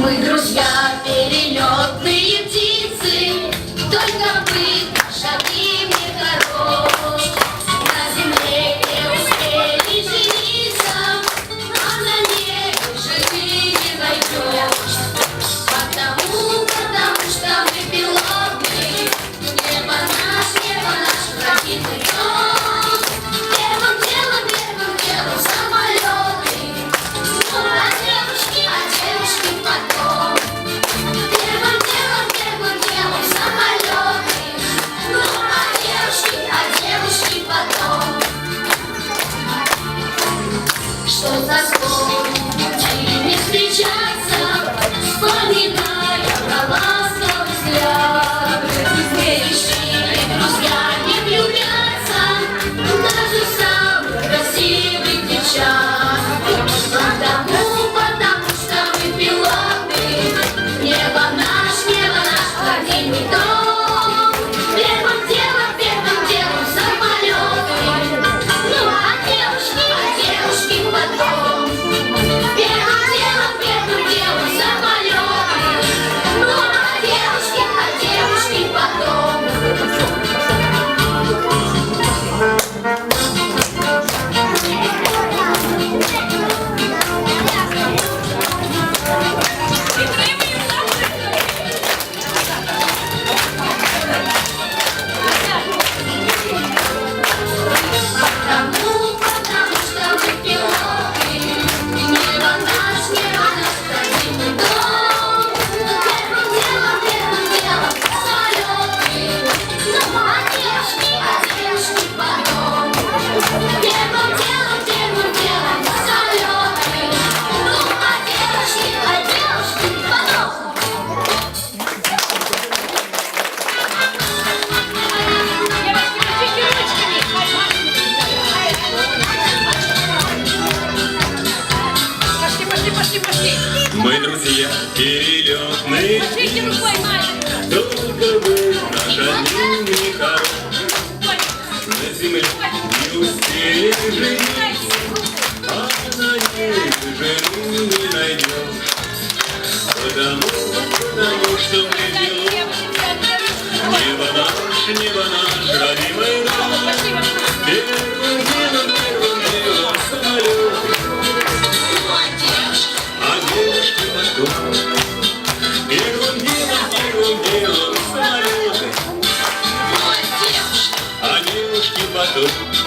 Мы друзья перелет. що за Мы друзья перелетные. Машите рукой, Маша. Только вы наша мимика. На земле не успели жить. А на ней жену не найдешь. Потому, потому что мы делаем. Первым делом, первым делом самолеты, а девушки потом.